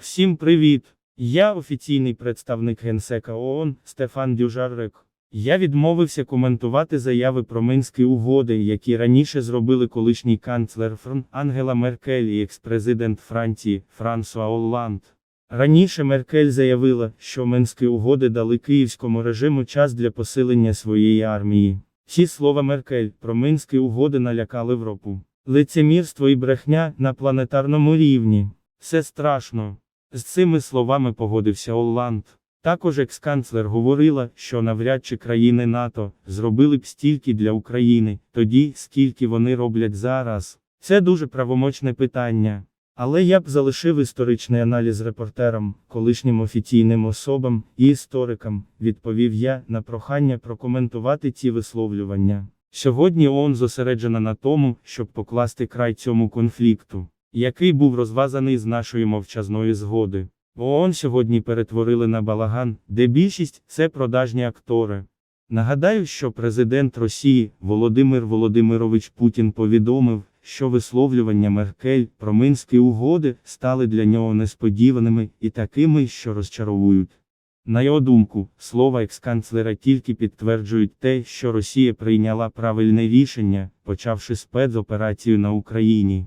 Всім привіт! Я офіційний представник генсека ООН Стефан Дюжарек. Я відмовився коментувати заяви про Минські угоди, які раніше зробили колишній канцлер ФРН Ангела Меркель і екс-президент Франції Франсуа Олланд. Раніше Меркель заявила, що Минські угоди дали київському режиму час для посилення своєї армії. Ці слова Меркель про Минські угоди налякали Європу. Лицемірство і брехня на планетарному рівні. Це страшно. З цими словами погодився Олланд. Також екс-канцлер говорила, що навряд чи країни НАТО зробили б стільки для України, тоді скільки вони роблять зараз. Це дуже правомочне питання. Але я б залишив історичний аналіз репортерам, колишнім офіційним особам і історикам, відповів я на прохання прокоментувати ці висловлювання. Сьогодні ООН зосереджена на тому, щоб покласти край цьому конфлікту, який був розв'язаний з нашої мовчазної згоди. ООН сьогодні перетворили на балаган, де більшість це продажні актори. Нагадаю, що президент Росії Володимир Володимирович Путін повідомив, що висловлювання Меркель про Минські угоди стали для нього несподіваними і такими, що розчаровують. На його думку, слова екс-канцлера тільки підтверджують те, що Росія прийняла правильне рішення, почавши спецоперацію на Україні.